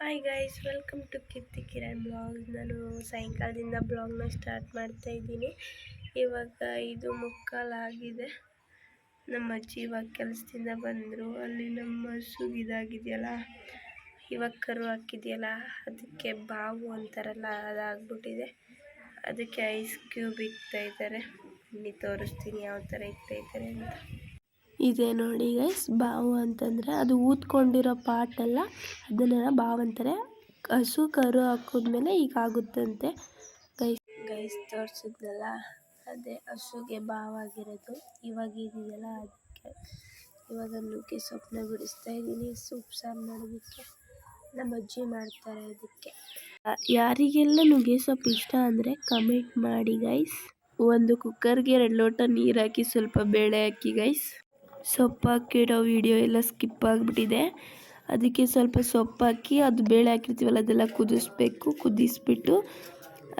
Hi guys welcome to ಕಿತ್ತಿ Kiran blog ನಾನು ಸಾಯಂಕಾಲದಿಂದ ಬ್ಲಾಗ್ನ start ಮಾಡ್ತಾ ಇದ್ದೀನಿ. ಇವಾಗ ಇದು ಮುಕ್ಕಾಲಾಗಿದೆ ನಮ್ಮ ಅಜ್ಜಿ ಇವಾಗ ಕೆಲಸದಿಂದ ಬಂದರು. ಅಲ್ಲಿ ನಮ್ಮ ಸುಗಿದಾಗಿದೆಯಲ್ಲ ಇವಾಗ ಕರು ಹಾಕಿದೆಯಲ್ಲ, ಅದಕ್ಕೆ ಬಾವು ಅಂತಾರಲ್ಲ, ಅದಾಗ್ಬಿಟ್ಟಿದೆ. ಅದಕ್ಕೆ ಐಸ್ ಕ್ಯೂಬ್ ಇಕ್ತಾ ಇದ್ದಾರೆ. ಇಲ್ಲಿ ತೋರಿಸ್ತೀನಿ ಯಾವ ಥರ ಇಕ್ತಾ ಇದ್ದಾರೆ ಅಂತ. ಇದೆ ನೋಡಿ ಗೈಸ್ ಬಾವು ಅಂತಂದರೆ ಅದು ಊದ್ಕೊಂಡಿರೋ ಪಾಟೆಲ್ಲ ಅದನ್ನೆಲ್ಲ ಬಾವು ಅಂತಾರೆ ಹಸು ಕರು ಹಾಕಿದ್ಮೇಲೆ ಈಗ ಆಗುತ್ತಂತೆ. Guys guys ತೋರಿಸಿದ್ನಲ್ಲ? ಅದೇ ಹಸುಗೆ ಬಾವಾಗಿರೋದು ಇವಾಗ ಇದೆಯಲ್ಲ ಅದಕ್ಕೆ. ಇವಾಗ ನುಗ್ಗೆ ಸೊಪ್ಪನ್ನ ಬಿಡಿಸ್ತಾ ಇದ್ದೀನಿ. ಸೊಪ್ಪು ಸಾರು ಮಾಡೋದಕ್ಕೆ. ನಮ್ಮ ಅಜ್ಜಿ ಮಾಡ್ತಾರೆ ಅದಕ್ಕೆ. ಯಾರಿಗೆಲ್ಲ ನುಗ್ಗೆ ಸೊಪ್ಪು ಇಷ್ಟ ಅಂದರೆ ಕಮೆಂಟ್ ಮಾಡಿ ಗೈಸ್ ಒಂದು ಕುಕ್ಕರ್ಗೆ ಎರಡು ಲೋಟ ನೀರು ಹಾಕಿ ಸ್ವಲ್ಪ ಬೇಳೆ ಹಾಕಿ ಗೈಸ್ ಸೊಪ್ಪು ಹಾಕಿಡೋ ವಿಡಿಯೋ ಎಲ್ಲ ಸ್ಕಿಪ್ ಆಗಿಬಿಟ್ಟಿದೆ. ಅದಕ್ಕೆ ಸ್ವಲ್ಪ ಸೊಪ್ಪಾಕಿ ಅದು ಬೇಳೆ ಹಾಕಿರ್ತೀವಲ್ಲ, ಅದೆಲ್ಲ ಕುದಿಸ್ಬೇಕು. ಕುದಿಸ್ಬಿಟ್ಟು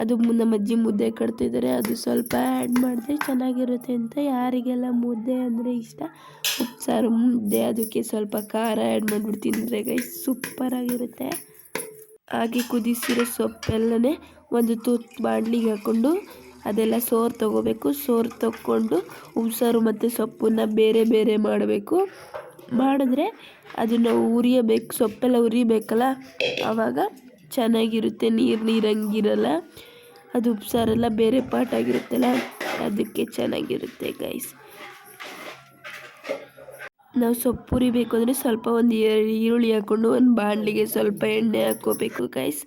ಅದು ನಮ್ಮ ಅಜ್ಜಿ ಮುದ್ದೆ ಕಟ್ತಿದ್ದಾರೆ ಅದು ಸ್ವಲ್ಪ ಆ್ಯಡ್ ಮಾಡಿದ್ರೆ ಚೆನ್ನಾಗಿರುತ್ತೆ ಅಂತ ಯಾರಿಗೆಲ್ಲ ಮುದ್ದೆ ಅಂದರೆ ಇಷ್ಟ, ಉಪ್ಸಾರು ಮುದ್ದೆ, ಅದಕ್ಕೆ ಸ್ವಲ್ಪ ಖಾರ ಆ್ಯಡ್ ಮಾಡಿಬಿಟ್ಟು ತಿಂದರೆ ಗೈ ಸೂಪರಾಗಿರುತ್ತೆ ಹಾಗೆ ಕುದಿಸಿರೋ ಸೊಪ್ಪೆಲ್ಲನೇ ಒಂದು ತೂತು ಬಾಂಡ್ಲಿಗೆ ಹಾಕ್ಕೊಂಡು ಅದೆಲ್ಲ ಸೋರು ತೊಗೋಬೇಕು. ಸೋರು ತಗೊಂಡು ಉಪ್ಸಾರು ಮತ್ತು ಸೊಪ್ಪನ್ನ ಬೇರೆ ಬೇರೆ ಮಾಡಬೇಕು. ಮಾಡಿದ್ರೆ ಅದನ್ನು ಉರಿಯಬೇಕು, ಸೊಪ್ಪೆಲ್ಲ ಉರಿಬೇಕಲ್ಲ? ಆವಾಗ ಚೆನ್ನಾಗಿರುತ್ತೆ, ನೀರು ನೀರಂಗಿರಲ್ಲ. ಅದು ಉಪ್ಸಾರೆಲ್ಲ ಬೇರೆ ಪಾಟ್ ಆಗಿರುತ್ತಲ್ಲ, ಅದಕ್ಕೆ ಚೆನ್ನಾಗಿರುತ್ತೆ ಗೈಸ್ ನಾವು ಸೊಪ್ಪು ಉರಿಬೇಕು ಅಂದರೆ ಸ್ವಲ್ಪ ಒಂದು ಈರುಳ್ಳಿ ಹಾಕ್ಕೊಂಡು ಒಂದು ಬಾಣಲಿಗೆ ಸ್ವಲ್ಪ ಎಣ್ಣೆ ಹಾಕ್ಕೋಬೇಕು ಗೈಸ್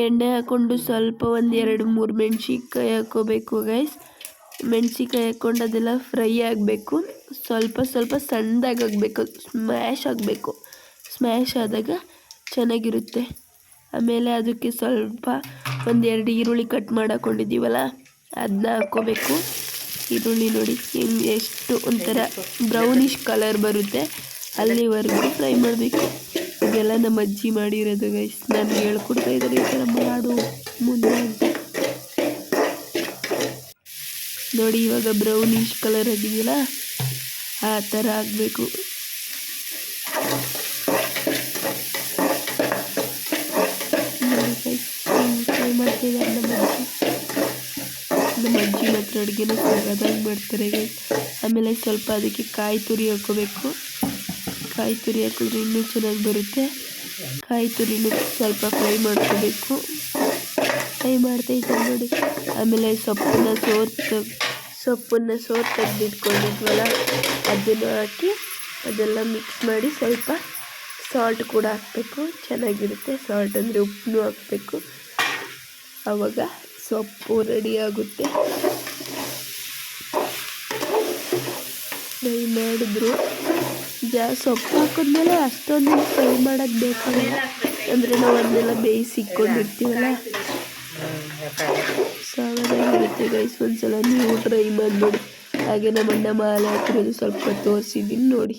ಎಣ್ಣೆ ಹಾಕ್ಕೊಂಡು ಸ್ವಲ್ಪ ಒಂದು ಎರಡು ಮೂರು ಮೆಣ್ಸಿನ್ಕಾಯಿ ಹಾಕ್ಕೋಬೇಕು ಗೈಸ್ ಮೆಣ್ಸಿನ್ಕಾಯಿ ಹಾಕ್ಕೊಂಡು ಅದೆಲ್ಲ ಫ್ರೈ ಆಗಬೇಕು. ಸ್ವಲ್ಪ ಸ್ವಲ್ಪ ಸಣ್ಣದಾಗಿ ಆಗಬೇಕು ಸ್ಮ್ಯಾಶ್ ಆಗಬೇಕು. ಸ್ಮ್ಯಾಶ್ ಆದಾಗ ಚೆನ್ನಾಗಿರುತ್ತೆ. ಆಮೇಲೆ ಅದಕ್ಕೆ ಸ್ವಲ್ಪ ಒಂದೆರಡು ಈರುಳ್ಳಿ ಕಟ್ ಮಾಡಿಕೊಂಡಿದ್ದೀವಲ್ಲ ಅದನ್ನ ಹಾಕ್ಕೋಬೇಕು ಈರುಳ್ಳಿ ನೋಡಿ, ಹೆಂಗೆ ಎಷ್ಟು ಒಂಥರ ಬ್ರೌನಿಷ್ ಕಲರ್ ಬರುತ್ತೆ, ಅಲ್ಲಿವರೆಗೂ ಫ್ರೈ ಮಾಡಬೇಕು. ಇದೆಲ್ಲ ನಮ್ಮ ಅಜ್ಜಿ ಮಾಡಿರೋದು ಗೈಸ್ ನಾನು ಹೇಳ್ಕೊಡ್ತಾ ಇದ್ದಾರೆ ಈ ಥರ ಮಾಡು ಮುಂದೆ ನೋಡಿ, ಇವಾಗ ಬ್ರೌನಿಶ್ ಕಲರ್ ಆಗಿದೆಯಲ್ಲ, ಆ ಥರ ಆಗಬೇಕು. ನಮ್ಮ ಅಜ್ಜಿ. ಮಾತ್ರ ಅಡುಗೆನ ಸಗದಾಗಿ ಮಾಡ್ತಾರೆ ಆಮೇಲೆ ಸ್ವಲ್ಪ ಅದಕ್ಕೆ ಕಾಯಿ ತುರಿ ಹಾಕೋಬೇಕು ಕಾಯಿ ತುರಿ ಹಾಕಿದ್ರೆ ಇನ್ನೂ ಚೆನ್ನಾಗಿ ಬರುತ್ತೆ. ಕಾಯಿ ತುರಿನೂ ಸ್ವಲ್ಪ ಫ್ರೈ ಮಾಡ್ಕೋಬೇಕು. ಫ್ರೈ ಮಾಡ್ತಾ ಇದ್ದಾರೆ ನೋಡಿ, ಆಮೇಲೆ ಸೊಪ್ಪನ್ನ ಸೋರ್ ಸೊಪ್ಪನ್ನ ಸೋರ್ ತೆಗೆದಿಟ್ಕೊಂಡಿದ್ವಲ್ಲ, ಅದನ್ನು ಹಾಕಿ ಅದೆಲ್ಲ ಮಿಕ್ಸ್ ಮಾಡಿ ಸ್ವಲ್ಪ ಸಾಲ್ಟ್ ಕೂಡ ಹಾಕಬೇಕು. ಚೆನ್ನಾಗಿರುತ್ತೆ ಸಾಲ್ಟ್ ಅಂದರೆ ಉಪ್ಪು ಹಾಕಬೇಕು. ಆವಾಗ ಸೊಪ್ಪು ರೆಡಿ ಆಗುತ್ತೆ. ಫ್ರೈ ಮಾಡಿದ್ರು. ಜಾ ಸೊಪ್ಪು ಹಾಕಿದ್ಮೇಲೆ ಅಷ್ಟೊಂದು ಫ್ರೈ ಮಾಡೋದು ಬೇಕಾಗಿಲ್ಲ. ಅಂದರೆ ನಾವು ಅದನ್ನೆಲ್ಲ ಬೇಯಿಸಿ ಇಟ್ಕೊಂಡಿರ್ತೀವಲ್ಲ? ಸಾಗದಾಗಿರುತ್ತೆ ಗೈಸ್ ಒಂದ್ಸಲ ನೀವು ಟ್ರೈ ಮಾಡಿಬಿಡಿ. ಹಾಗೆ ನಮ್ಮ ಅಣ್ಣ ಮಾಲೆ ಹಾಕಿರೋದು ಸ್ವಲ್ಪ ತೋರಿಸಿದ್ದೀನಿ ನೋಡಿ.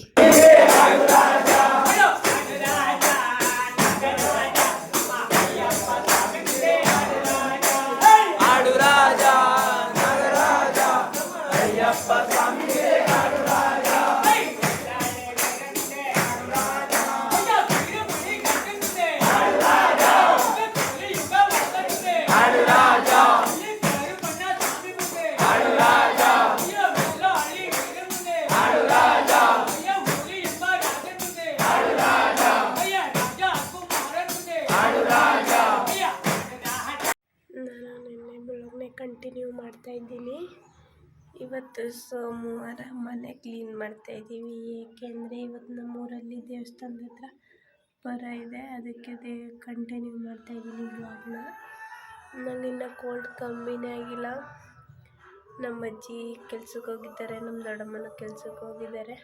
ಕಂಟಿನ್ಯೂ ಮಾಡ್ತಾ ಇದ್ದೀನಿ. ಇವತ್ತು ಸೋಮವಾರ ಮನೆ ಕ್ಲೀನ್ ಮಾಡ್ತಾ ಇದ್ದೀವಿ. ಏಕೆಂದರೆ ಇವತ್ತು ನಮ್ಮೂರಲ್ಲಿ ದೇವಸ್ಥಾನದ ಹತ್ರ ಬರ ಇದೆ. ಅದಕ್ಕೆ ದೇ ಕಂಟಿನ್ಯೂ ಮಾಡ್ತಾ ಇದ್ದೀನಿ ಬ್ಲಾಗ್ನ ನನಗಿನ್ನ ಕೋಲ್ಡ್ ಕಮ್ಮಿನೇ ಆಗಿಲ್ಲ. ನಮ್ಮ ಅಜ್ಜಿ ಕೆಲ್ಸಕ್ಕೆ ಹೋಗಿದ್ದಾರೆ. ನಮ್ಮ ದೊಡ್ಡಮ್ಮನ ಕೆಲ್ಸಕ್ಕೆ ಹೋಗಿದ್ದಾರೆ.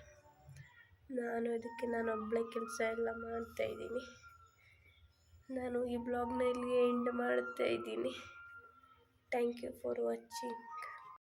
ನಾನು ಅದಕ್ಕೆ ನಾನು ಒಬ್ಬಳೇ ಕೆಲಸ ಎಲ್ಲ ಮಾಡ್ತಾಯಿದ್ದೀನಿ ನಾನು ಈ ಬ್ಲಾಗ್ನ ಇಲ್ಲಿಗೆ ಎಂಡ್ ಮಾಡ್ತಾ ಇದ್ದೀನಿ ಥ್ಯಾಂಕ್ ಯು ಫಾರ್ ವಾಚಿಂಗ್